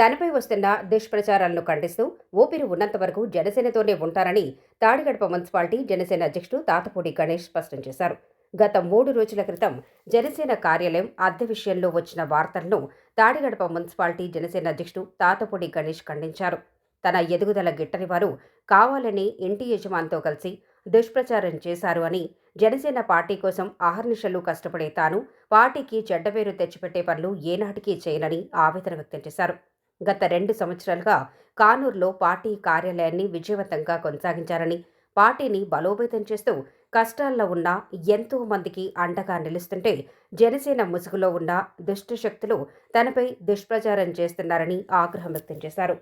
తనపై వస్తున్న దుష్ప్రచారాలను ఖండిస్తూ ఊపిరి ఉన్నంత వరకు జనసేనతోనే ఉంటారని తాడిగడప మున్సిపాలిటీ జనసేన అధ్యక్షుడు తాతపూడి గణేష్ స్పష్టం చేశారు. గత మూడు రోజుల క్రితం జనసేన కార్యాలయం అద్దె విషయంలో వచ్చిన వార్తలను తాడిగడప మున్సిపాలిటీ జనసేన అధ్యక్షుడు తాతపూడి గణేష్ ఖండించారు. తన ఎదుగుదల గిట్టని వారు కావాలని ఇంటి యజమానితో కలిసి దుష్ప్రచారం చేశారు అని జనసేన పార్టీ కోసం ఆహర్నిశలు కష్టపడే తాను పార్టీకి చెడ్డ పేరు తెచ్చిపెట్టే పనులు ఏనాటికీ చేయనని ఆవేదన వ్యక్తం చేశారు. గత రెండు సంవత్సరాలుగా కానూరులో పార్టీ కార్యాలయాన్ని విజయవంతంగా కొనసాగించారని పార్టీని బలోపేతం చేస్తూ కష్టాల్లో ఉన్న ఎంతో మందికి అండగా నిలుస్తుంటే జనసేన ముసుగులో ఉన్న దుష్టశక్తులు తనపై దుష్ప్రచారం చేస్తున్నారని ఆగ్రహం వ్యక్తం చేశారు.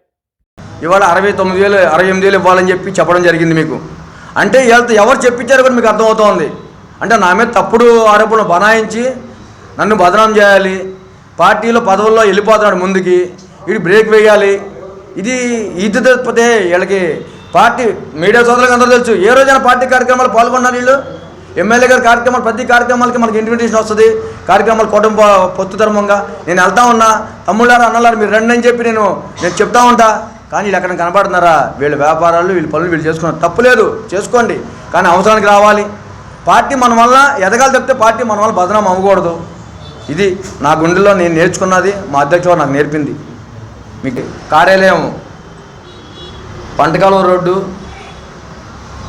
ఇవాళ అరవై తొమ్మిది వేలు అరవై ఎనిమిది వేలు ఇవ్వాలని చెప్పి చెప్పడం జరిగింది మీకు. అంటే వీళ్ళతో ఎవరు చెప్పించారు కూడా మీకు అర్థమవుతోంది. అంటే నా మీద తప్పుడు ఆరోపణలు బనాయించి నన్ను బదనాం చేయాలి పార్టీలో పదవుల్లో వెళ్ళిపోతున్నాడు ముందుకి. వీడు బ్రేక్ వేయాలి. ఇది ఇది తప్పితే వీళ్ళకి పార్టీ మీడియా సోదరులకు అందరూ తెలుసు. ఏ రోజైనా పార్టీ కార్యక్రమాలు పాల్గొన్నారు వీళ్ళు? ఎమ్మెల్యే గారి కార్యక్రమాలు ప్రతి కార్యక్రమాలకి మనకి ఇన్విటేషన్ వస్తుంది. కార్యక్రమాలు కుటుంబ పొత్తు ధర్మంగా నేను వెళ్తా ఉన్నా. తమ్ముళ్ళారు అన్నలారు మీరు రండి అని చెప్పి నేను నేను చెప్తా ఉంటా. కానీ వీళ్ళు ఎక్కడ కనబడుతున్నారా? వీళ్ళ వ్యాపారాలు వీళ్ళ పనులు వీళ్ళు చేసుకున్నారు తప్పులేదు చేసుకోండి. కానీ అవసరానికి రావాలి. పార్టీ మన వల్ల ఎదగాలి తప్పితే పార్టీ మన వల్ల బదనాం అవ్వకూడదు. ఇది నా గుండెలో నేను నేర్చుకున్నది మా అధ్యక్షుడు నాకు నేర్పింది. మీకు కార్యాలయం పంటకాలం రోడ్డు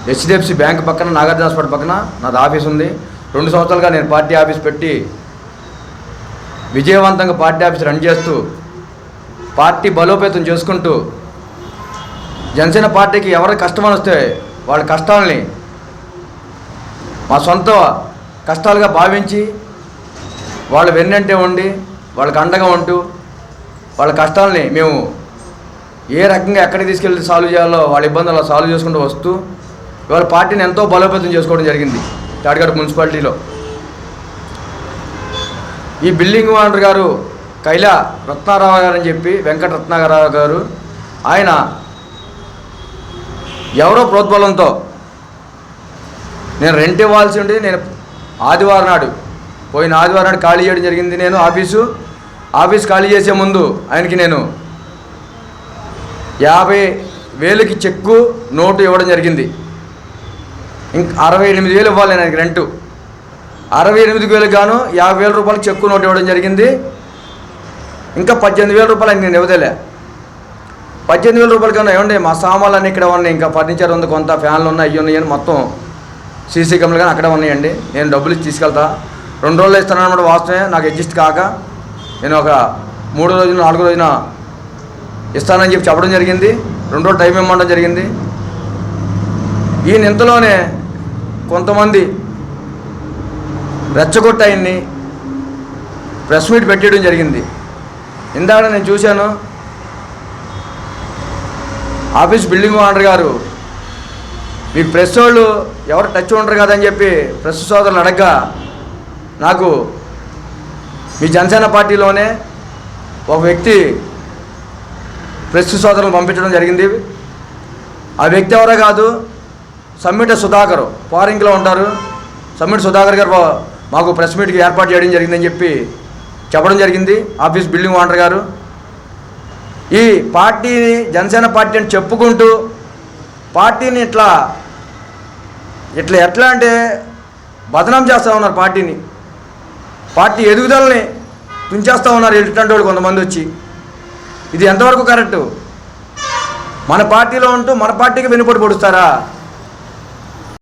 హెచ్డిఎఫ్సి బ్యాంక్ పక్కన నాగార్జున హాస్పిటల్ పక్కన నాది ఆఫీస్ ఉంది. రెండు సంవత్సరాలుగా నేను పార్టీ ఆఫీస్ పెట్టి విజయవంతంగా పార్టీ ఆఫీస్ రన్ చేస్తూ పార్టీ బలోపేతం చేసుకుంటూ జనసేన పార్టీకి ఎవరి కష్టమని వస్తే వాళ్ళ కష్టాలని మా సొంత కష్టాలుగా భావించి వాళ్ళు వెన్నంటే ఉండి వాళ్ళకి అండగా ఉంటూ వాళ్ళ కష్టాలని మేము ఏ రకంగా ఎక్కడికి తీసుకెళ్ళి సాల్వ్ చేయాలో వాళ్ళ ఇబ్బందులు అలా సాల్వ్ చేసుకుంటూ వస్తూ ఇవాళ పార్టీని ఎంతో బలోపేతం చేసుకోవడం జరిగింది తాడిగడ మున్సిపాలిటీలో. ఈ బిల్డింగ్ ఓనర్ గారు కైలా రత్నారావు గారు అని చెప్పి వెంకట రత్నారావు గారు ఆయన ఎవరో ప్రోద్బలంతో నేను రెంట్ ఇవ్వాల్సి ఉండి నేను ఆదివారం నాడు పోయిన ఆదివారం నాడు ఖాళీ చేయడం జరిగింది నేను ఆఫీసు. ఆఫీస్ ఖాళీ చేసే ముందు ఆయనకి నేను యాభై వేలకి చెక్కు నోటు ఇవ్వడం జరిగింది. ఇంక అరవై ఎనిమిది వేలు ఇవ్వాలి నేను ఆయనకి రెంటు. అరవై ఎనిమిది వేలకు గాను యాభై వేల రూపాయలు చెక్కు నోటు ఇవ్వడం జరిగింది. ఇంకా పద్దెనిమిది వేల రూపాయలు ఆయనకి నేను ఇవ్వదేలే. పద్దెనిమిది వేల రూపాయలు కన్నా ఏమండి మా సామాన్లు అన్నీ ఇక్కడ ఉన్నాయి. ఇంకా ఫర్నిచర్ ఉంది కొంత ఫ్యాన్లు ఉన్నాయి అవి ఉన్నాయని మొత్తం సీసీ కెమెరాలు కానీ అక్కడే ఉన్నాయండి. నేను డబ్బులు ఇచ్చి తీసుకెళ్తా. రెండు రోజులు ఇస్తాను అనమాట వాస్తవమే నాకు అడ్జస్ట్ కాక. నేను ఒక మూడో రోజున నాలుగో రోజున ఇస్తానని చెప్పి చెప్పడం జరిగింది. రెండు రోజులు టైం ఇవ్వడం జరిగింది. ఈయన ఇంతలోనే కొంతమంది రెచ్చగొట్టి ఆయన్ని ప్రెస్ మీట్ పెట్టేయడం జరిగింది. ఇందాక నేను చూశాను ఆఫీస్ బిల్డింగ్ ఓనర్ గారు మీ ప్రెస్ వాళ్ళు ఎవరు టచ్ ఉండరు కదని చెప్పి ప్రెస్ సోదరులు అడగగా నాకు మీ జనసేన పార్టీలోనే ఒక వ్యక్తి ప్రెస్ సోదరులు పంపించడం జరిగింది. ఆ వ్యక్తి ఎవరో కాదు సమ్మిట సుధాకర్ ఫారింగ్లో ఉంటారు. సమ్మిట సుధాకర్ గారు మాకు ప్రెస్ మీట్కి ఏర్పాటు చేయడం జరిగిందని చెప్పి చెప్పడం జరిగింది. ఆఫీస్ బిల్డింగ్ ఓనర్ గారు. ఈ పార్టీని జనసేన పార్టీ అని చెప్పుకుంటూ పార్టీని ఇట్లా ఇట్లా ఎట్లా అంటే బదనాం చేస్తూ ఉన్నారు పార్టీని. పార్టీ ఎదుగుదలని తుంచేస్తూ ఉన్నారు ఇట్లాంటి వాళ్ళు కొంతమంది వచ్చి. ఇది ఎంతవరకు కరెక్టు? మన పార్టీలో ఉంటూ మన పార్టీకి వెనుపడి పొడుస్తారా?